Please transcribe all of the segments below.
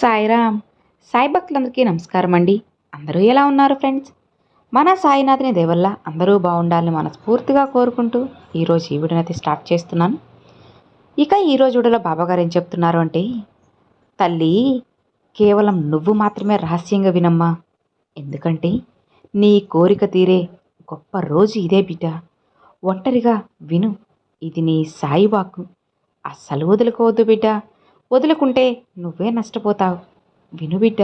సాయిరామ్. సాయి భక్తులందరికీ నమస్కారం అండి అందరూ ఎలా ఉన్నారు ఫ్రెండ్స్? మన సాయినాథుని దేవల్ల అందరూ బాగుండాలని మనస్ఫూర్తిగా కోరుకుంటూ ఈరోజు ఈ వీడియోని స్టార్ట్ చేస్తున్నాను. ఇక ఈరోజు వీడియోలో బాబాగారు ఏం చెప్తున్నారు అంటే తల్లి కేవలం నువ్వు మాత్రమే రహస్యంగా వినమ్మా. ఎందుకంటే నీ కోరిక తీరే గొప్ప రోజు ఇదే బిడ్డ. ఒంటరిగా విను ఇది నీ సాయి వాక్కు. అస్సలు వదులుకోవద్దు బిడ్డ. వదులుకుంటే నువ్వే నష్టపోతావు. విను బిడ్డ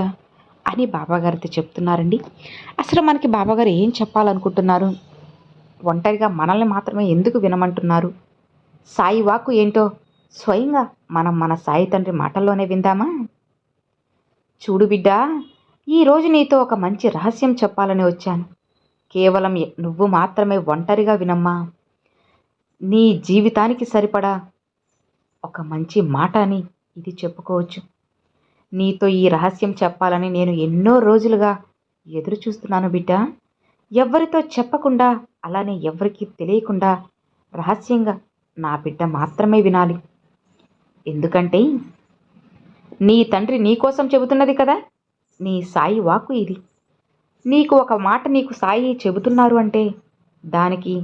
అని బాబాగారితో చెప్తున్నారండి. అసలు మనకి బాబాగారు ఏం చెప్పాలనుకుంటున్నారు? ఒంటరిగా మనల్ని మాత్రమే ఎందుకు వినమంటున్నారు? సాయి వాక్కు ఏంటో స్వయంగా మనం మన సాయి తండ్రి మాటల్లోనే విందామా? చూడు బిడ్డా ఈరోజు నీతో ఒక మంచి రహస్యం చెప్పాలని వచ్చాను. కేవలం నువ్వు మాత్రమే ఒంటరిగా వినమ్మా. నీ జీవితానికి సరిపడా ఒక మంచి మాట అని ఇది చెప్పుకోవచ్చు. నీతో ఈ రహస్యం చెప్పాలని నేను ఎన్నో రోజులుగా ఎదురు చూస్తున్నాను బిడ్డ. ఎవ్వరితో చెప్పకుండా అలానే ఎవరికీ తెలియకుండా రహస్యంగా నా బిడ్డ మాత్రమే వినాలి. ఎందుకంటే నీ తండ్రి నీ కోసం చెబుతున్నది కదా నీ సాయి వాకు ఇది. నీకు ఒక మాట నీకు సాయి చెబుతున్నారు అంటే దానికి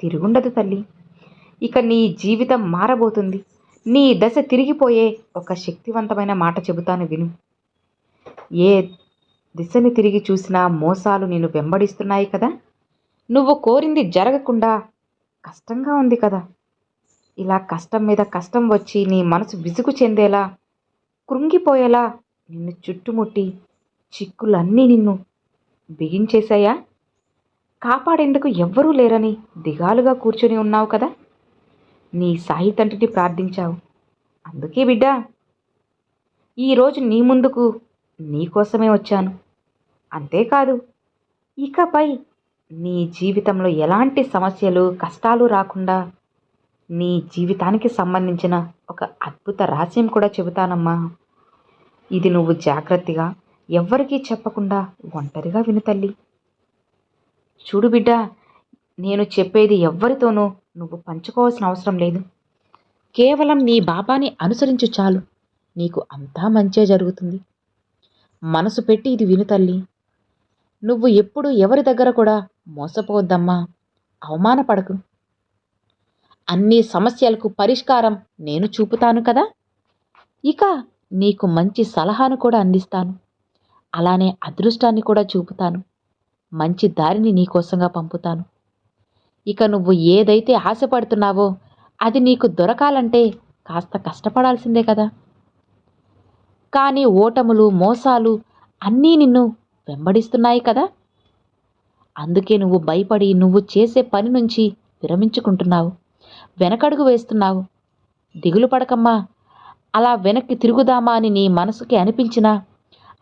తిరుగుండదు తల్లి. ఇక నీ జీవితం మారబోతుంది. నీ దశ తిరిగిపోయే ఒక శక్తివంతమైన మాట చెబుతాను విను. ఏ దిశని తిరిగి చూసినా మోసాలు నిన్ను వెంబడిస్తున్నాయి కదా? నువ్వు కోరింది జరగకుండా కష్టంగా ఉంది కదా? ఇలా కష్టం మీద కష్టం వచ్చి నీ మనసు విసుగు చెందేలా కృంగిపోయేలా నిన్ను చుట్టుముట్టి చిక్కులన్నీ నిన్ను బిగించేశాయా? కాపాడేందుకు ఎవ్వరూ లేరని దిగాలుగా కూర్చొని ఉన్నావు కదా? నీ సాయి తండ్రిని ప్రార్థించావు. అందుకే బిడ్డ ఈరోజు నీ ముందుకు నీకోసమే వచ్చాను. అంతేకాదు ఇకపై నీ జీవితంలో ఎలాంటి సమస్యలు కష్టాలు రాకుండా నీ జీవితానికి సంబంధించిన ఒక అద్భుత రహస్యం కూడా చెబుతానమ్మా. ఇది నువ్వు జాగ్రత్తగా ఎవ్వరికీ చెప్పకుండా ఒంటరిగా విను తల్లి. చూడు బిడ్డ నేను చెప్పేది ఎవ్వరితోనూ నువ్వు పంచుకోవాల్సిన అవసరం లేదు. కేవలం నీ బాబాని అనుసరించు చాలు. నీకు అంతా మంచే జరుగుతుంది. మనసు పెట్టి ఇది విను తల్లి. నువ్వు ఎప్పుడు ఎవరి దగ్గర కూడా మోసపోవద్దమ్మా. అవమానపడకు. అన్ని సమస్యలకు పరిష్కారం నేను చూపుతాను కదా? ఇక నీకు మంచి సలహాను కూడా అందిస్తాను. అలానే అదృష్టాన్ని కూడా చూపుతాను. మంచి దారిని నీకోసంగా పంపుతాను. ఇక నువ్వు ఏదైతే ఆశపడుతున్నావో అది నీకు దొరకాలంటే కాస్త కష్టపడాల్సిందే కదా. కానీ ఓటములు మోసాలు అన్నీ నిన్ను వెంబడిస్తున్నాయి కదా. అందుకే నువ్వు భయపడి నువ్వు చేసే పని నుంచి విరమించుకుంటున్నావు. వెనకడుగు వేస్తున్నావు. దిగులు పడకమ్మా. అలా వెనక్కి తిరుగుదామా అని నీ మనసుకి అనిపించినా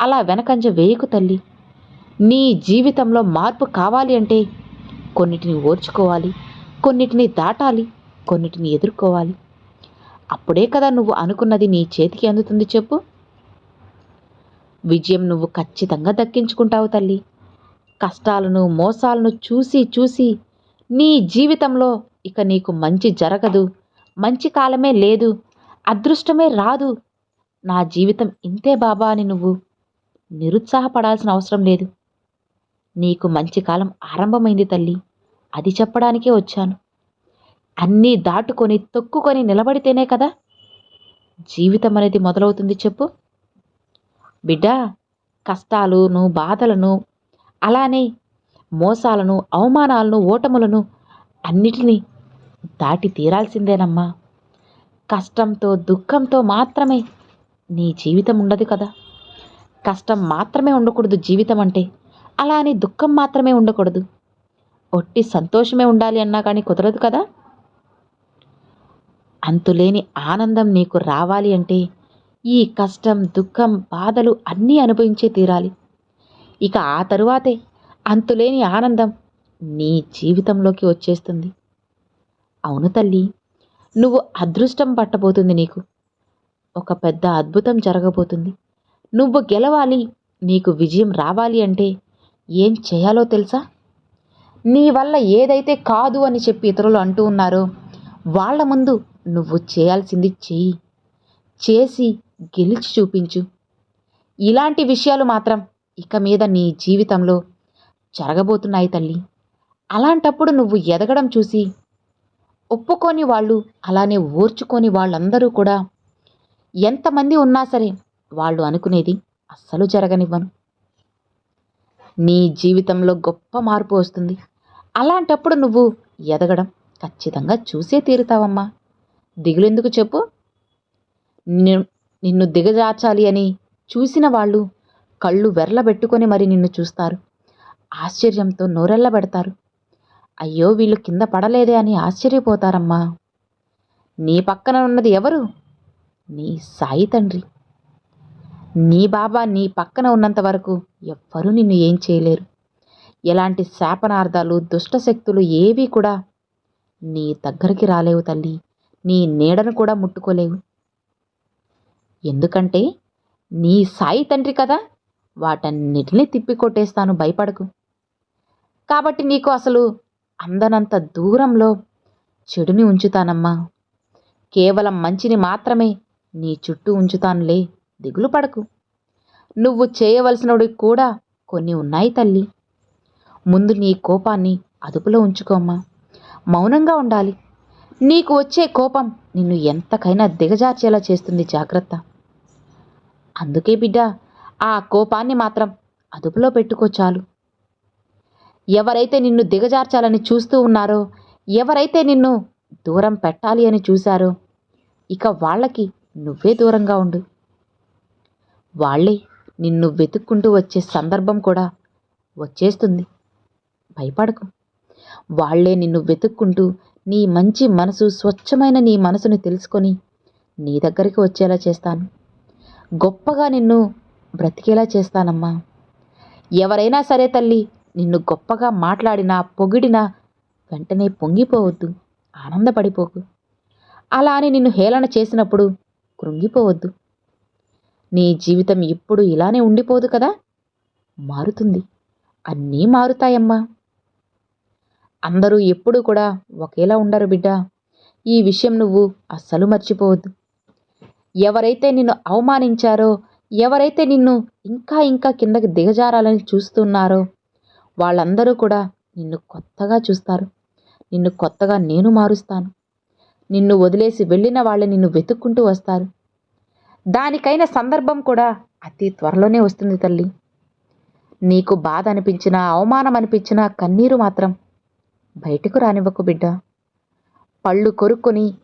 అలా వెనకంజ వేయకు తల్లి. నీ జీవితంలో మార్పు కావాలి అంటే కొన్నిటిని ఓర్చుకోవాలి కొన్నిటిని దాటాలి కొన్నిటిని ఎదుర్కోవాలి. అప్పుడే కదా నువ్వు అనుకున్నది నీ చేతికి అందుతుంది చెప్పు. విజయం నువ్వు ఖచ్చితంగా దక్కించుకుంటావు తల్లి. కష్టాలను మోసాలను చూసి చూసి నీ జీవితంలో ఇక నీకు మంచి జరగదు మంచి కాలమే లేదు అదృష్టమే రాదు. నా జీవితం ఇంతే బాబా అని నువ్వు నిరుత్సాహపడాల్సిన అవసరం లేదు. నీకు మంచి కాలం ఆరంభమైంది తల్లి. అది చెప్పడానికే వచ్చాను. అన్నీ దాటుకొని తొక్కుకొని నిలబడితేనే కదా? జీవితం అనేది మొదలవుతుంది చెప్పు. బిడ్డ కష్టాలను బాధలను అలానే మోసాలను అవమానాలను ఓటములను అన్నిటినీ దాటి తీరాల్సిందేనమ్మా. కష్టంతో దుఃఖంతో మాత్రమే నీ జీవితం ఉండదు కదా? కష్టం మాత్రమే ఉండకూడదు జీవితం అంటే. అలా అని దుఃఖం మాత్రమే ఉండకూడదు. ఒట్టి సంతోషమే ఉండాలి అన్నా కానీ కుదరదు కదా? అంతులేని ఆనందం నీకు రావాలి అంటే ఈ కష్టం దుఃఖం బాధలు అన్నీ అనుభవించే తీరాలి. ఇక ఆ తరువాతే అంతులేని ఆనందం నీ జీవితంలోకి వచ్చేస్తుంది. అవును తల్లి నువ్వు అదృష్టం పట్టబోతుంది నీకు. ఒక పెద్ద అద్భుతం జరగబోతుంది. నువ్వు గెలవాలి నీకు విజయం రావాలి అంటే ఏం చేయాలో తెలుసా? నీ వల్ల ఏదైతే కాదు అని చెప్పి ఇతరులు అంటూ ఉన్నారో వాళ్ళ ముందు నువ్వు చేయాల్సింది చెయ్యి. చేసి గెలిచి చూపించు. ఇలాంటి విషయాలు మాత్రం ఇక మీద నీ జీవితంలో జరగబోతున్నాయి తల్లి. అలాంటప్పుడు నువ్వు ఎదగడం చూసి ఒప్పుకొని వాళ్ళు అలానే ఓర్చుకొని వాళ్ళందరూ కూడా ఎంతమంది ఉన్నా సరే వాళ్ళు అనుకునేది అస్సలు జరగనివ్వను. నీ జీవితంలో గొప్ప మార్పు వస్తుంది. అలాంటప్పుడు నువ్వు ఎదగడం ఖచ్చితంగా చూసే తీరుతావమ్మా. దిగులెందుకు చెప్పు? నిన్ను దిగజార్చాలి అని చూసిన వాళ్ళు కళ్ళు వెర్లబెట్టుకొని మరి నిన్ను చూస్తారు. ఆశ్చర్యంతో నోరెళ్ళబెడతారు. అయ్యో వీళ్ళు కింద పడలేదే అని ఆశ్చర్యపోతారమ్మా. నీ పక్కన ఉన్నది ఎవరు? నీ సాయి తండ్రి. నీ బాబా నీ పక్కన ఉన్నంత వరకు ఎవ్వరూ నిన్ను ఏం చేయలేరు. ఎలాంటి శాపనార్థాలు దుష్టశక్తులు ఏవీ కూడా నీ దగ్గరికి రాలేవు తల్లి. నీ నీడను కూడా ముట్టుకోలేవు. ఎందుకంటే నీ సాయి తండ్రి కదా వాటన్నిటిని తిప్పికొట్టేస్తాను భయపడకు. కాబట్టి నీకు అసలు అందనంత దూరంలో చెడుని ఉంచుతానమ్మా. కేవలం మంచిని మాత్రమే నీ చుట్టూ ఉంచుతానులే. దిగులు పడకు. నువ్వు చేయవలసినవి కూడా కొన్ని ఉన్నాయి తల్లి. ముందు నీ కోపాన్ని అదుపులో ఉంచుకోమ్మా మౌనంగా ఉండాలి. నీకు వచ్చే కోపం నిన్ను ఎంతకైనా దిగజార్చేలా చేస్తుంది జాగ్రత్త. అందుకే బిడ్డ ఆ కోపాన్ని మాత్రం అదుపులో పెట్టుకో చాలు. ఎవరైతే నిన్ను దిగజార్చాలని చూస్తూ ఉన్నారో ఎవరైతే నిన్ను దూరం పెట్టాలి అని చూశారో ఇక వాళ్ళకి నువ్వే దూరంగా ఉండు. వాళ్ళే నిన్ను వెతుక్కుంటూ వచ్చే సందర్భం కూడా వచ్చేస్తుంది. భయపడకు. వాళ్ళే నిన్ను వెతుక్కుంటూ నీ మంచి మనసు స్వచ్ఛమైన నీ మనసును తెలుసుకొని నీ దగ్గరికి వచ్చేలా చేస్తాను. గొప్పగా నిన్ను బ్రతికేలా చేస్తానమ్మా. ఎవరైనా సరే తల్లి నిన్ను గొప్పగా మాట్లాడినా పొగిడినా వెంటనే పొంగిపోవద్దు ఆనందపడిపోకు. అలా అని నిన్ను హేళన చేసినప్పుడు కృంగిపోవద్దు. నీ జీవితం ఎప్పుడు ఇలానే ఉండిపోదు కదా? మారుతుంది. అన్నీ మారుతాయమ్మా. అందరూ ఎప్పుడూ కూడా ఒకేలా ఉండరు బిడ్డ. ఈ విషయం నువ్వు అస్సలు మర్చిపోవద్దు. ఎవరైతే నిన్ను అవమానించారో ఎవరైతే నిన్ను ఇంకా ఇంకా కిందకి దిగజారాలని చూస్తున్నారో వాళ్ళందరూ కూడా నిన్ను కొత్తగా చూస్తారు. నిన్ను కొత్తగా నేను మారుస్తాను. నిన్ను వదిలేసి వెళ్ళిన వాళ్ళు నిన్ను వెతుక్కుంటూ వస్తారు. దానికైన సందర్భం కూడా అతి త్వరలోనే వస్తుంది తల్లి. నీకు బాధ అనిపించినా అవమానం అనిపించినా కన్నీరు మాత్రం బయటకు రానివ్వకు బిడ్డ. పళ్ళు కొరుక్కొని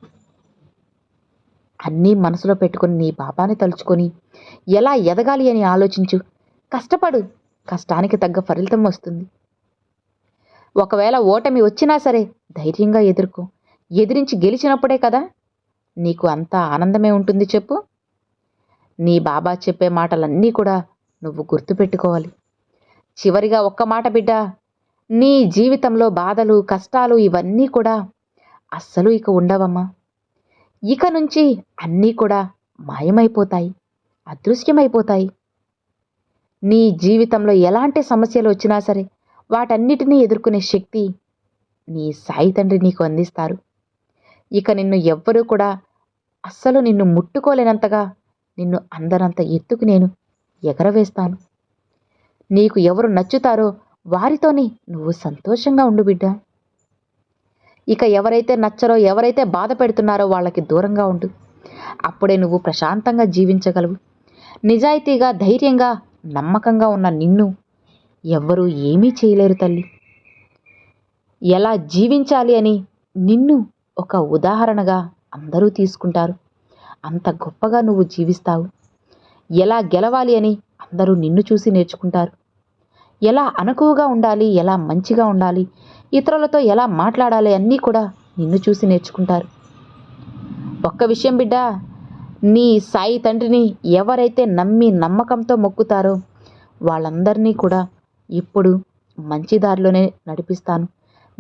అన్నీ మనసులో పెట్టుకొని నీ బాబాని తలుచుకొని ఎలా ఎదగాలి అని ఆలోచించు. కష్టపడు కష్టానికి తగ్గ ఫలితం వస్తుంది. ఒకవేళ ఓటమి వచ్చినా సరే ధైర్యంగా ఎదుర్కో. ఎదిరించి గెలిచినప్పుడే కదా నీకు అంతా ఆనందమే ఉంటుంది చెప్పు. నీ బాబా చెప్పే మాటలన్నీ కూడా నువ్వు గుర్తుపెట్టుకోవాలి. చివరిగా ఒక్క మాట బిడ్డ నీ జీవితంలో బాధలు కష్టాలు ఇవన్నీ కూడా అస్సలు ఇక ఉండవమ్మా. ఇక నుంచి అన్నీ కూడా మాయమైపోతాయి అదృశ్యమైపోతాయి. నీ జీవితంలో ఎలాంటి సమస్యలు వచ్చినా సరే వాటన్నిటినీ ఎదుర్కొనే శక్తి నీ సాయి తండ్రి నీకు అందిస్తారు. ఇక నిన్ను ఎవ్వరూ కూడా అస్సలు నిన్ను ముట్టుకోలేనంతగా నిన్ను అందరంత ఎత్తుకు నేను ఎగరవేస్తాను. నీకు ఎవరు నచ్చుతారో వారితోనే నువ్వు సంతోషంగా ఉండు బిడ్డ. ఇక ఎవరైతే నచ్చరో ఎవరైతే బాధ పెడుతున్నారో వాళ్ళకి దూరంగా ఉండు. అప్పుడే నువ్వు ప్రశాంతంగా జీవించగలవు. నిజాయితీగా ధైర్యంగా నమ్మకంగా ఉన్న నిన్ను ఎవ్వరూ ఏమీ చేయలేరు తల్లి. ఎలా జీవించాలి అని నిన్ను ఒక ఉదాహరణగా అందరూ తీసుకుంటారు. అంత గొప్పగా నువ్వు జీవిస్తావు. ఎలా గెలవాలి అని అందరూ నిన్ను చూసి నేర్చుకుంటారు. ఎలా అనుకువగా ఉండాలి ఎలా మంచిగా ఉండాలి ఇతరులతో ఎలా మాట్లాడాలి అన్నీ కూడా నిన్ను చూసి నేర్చుకుంటారు. ఒక్క విషయం బిడ్డ నీ సాయి తండ్రిని ఎవరైతే నమ్మి నమ్మకంతో మొక్కుతారో వాళ్ళందరినీ కూడా ఇప్పుడు మంచి దారిలోనే నడిపిస్తాను.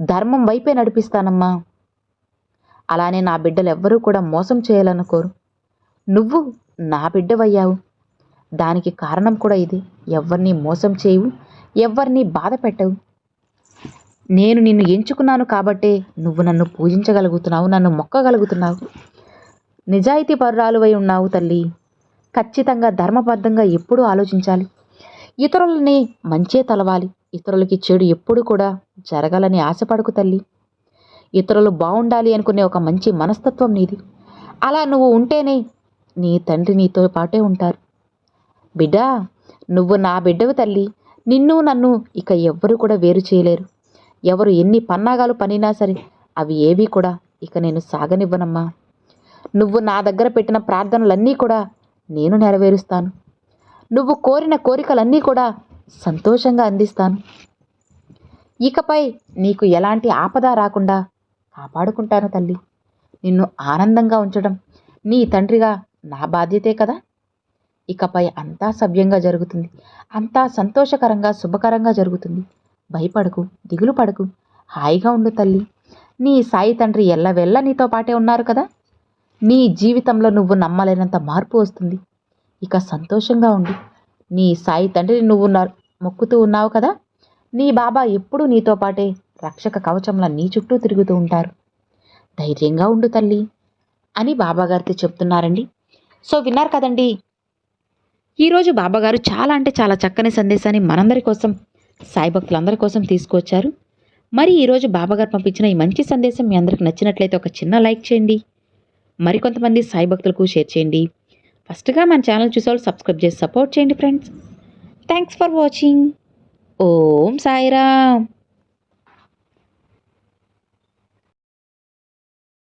ధర్మం వైపే నడిపిస్తానమ్మా. అలానే నా బిడ్డలు ఎవ్వరూ కూడా మోసం చేయాలనుకోరు నువ్వు నా బిడ్డవయ్యావు. దానికి కారణం కూడా ఇది. ఎవరిని మోసం చేయవు ఎవరిని బాధ పెట్టవు. నేను నిన్ను ఎంచుకున్నాను కాబట్టే నువ్వు నన్ను పూజించగలుగుతున్నావు నన్ను మొక్కగలుగుతున్నావు. నిజాయితీ పరురాలువై ఉన్నావు తల్లి. ఖచ్చితంగా ధర్మబద్ధంగా ఎప్పుడూ ఆలోచించాలి. ఇతరులని మంచే తలవాలి. ఇతరులకి చెడు ఎప్పుడు కూడా జరగాలని ఆశపడకు తల్లి. ఇతరులు బాగుండాలి అనుకునే ఒక మంచి మనస్తత్వం నీది. అలా నువ్వు ఉంటేనే నీ తండ్రి నీతో పాటే ఉంటారు. బిడ్డా నువ్వు నా బిడ్డవు తల్లి. నిన్ను నన్ను ఇక ఎవ్వరూ కూడా వేరు చేయలేరు. ఎవరు ఎన్ని పన్నాగాలు పనినా సరే అవి ఏవి కూడా ఇక నేను సాగనివ్వనమ్మా. నువ్వు నా దగ్గర పెట్టిన ప్రార్థనలన్నీ కూడా నేను నెరవేరుస్తాను. నువ్వు కోరిన కోరికలన్నీ కూడా సంతోషంగా అందిస్తాను. ఇకపై నీకు ఎలాంటి ఆపద రాకుండా కాపాడుకుంటాను తల్లి. నిన్ను ఆనందంగా ఉంచడం నీ తండ్రిగా నా బాధ్యతే కదా? ఇకపై అంతా సవ్యంగా జరుగుతుంది. అంతా సంతోషకరంగా శుభకరంగా జరుగుతుంది. భయపడకు దిగులు పడకు. హాయిగా ఉండు తల్లి. నీ సాయి తండ్రి ఎల్లవెల్ల నీతో పాటే ఉన్నారు కదా? నీ జీవితంలో నువ్వు నమ్మలేనంత మార్పు వస్తుంది. ఇక సంతోషంగా ఉండు. నీ సాయి తండ్రిని నువ్వు మొక్కుతూ ఉన్నావు కదా? నీ బాబా ఎప్పుడూ నీతో పాటే రక్షక కవచంలా నీ చుట్టూ తిరుగుతూ ఉంటారు. ధైర్యంగా ఉండు తల్లి. అని బాబాగారితో చెప్తున్నారండి. సో విన్నారు కదండి. ఈరోజు బాబాగారు చాలా అంటే చాలా చక్కని సందేశాన్ని మనందరి కోసం సాయి భక్తులందరి కోసం తీసుకొచ్చారు మరి ఈరోజు బాబాగారు పంపించిన ఈ మంచి సందేశం మీ అందరికి నచ్చినట్లయితే ఒక చిన్న లైక్ చేయండి. మరికొంతమంది సాయి భక్తులకు షేర్ చేయండి. ఫస్ట్గా మన ఛానల్ చూసేవాళ్ళు సబ్స్క్రైబ్ చేసి సపోర్ట్ చేయండి friends. Thanks for watching. Om Sairam.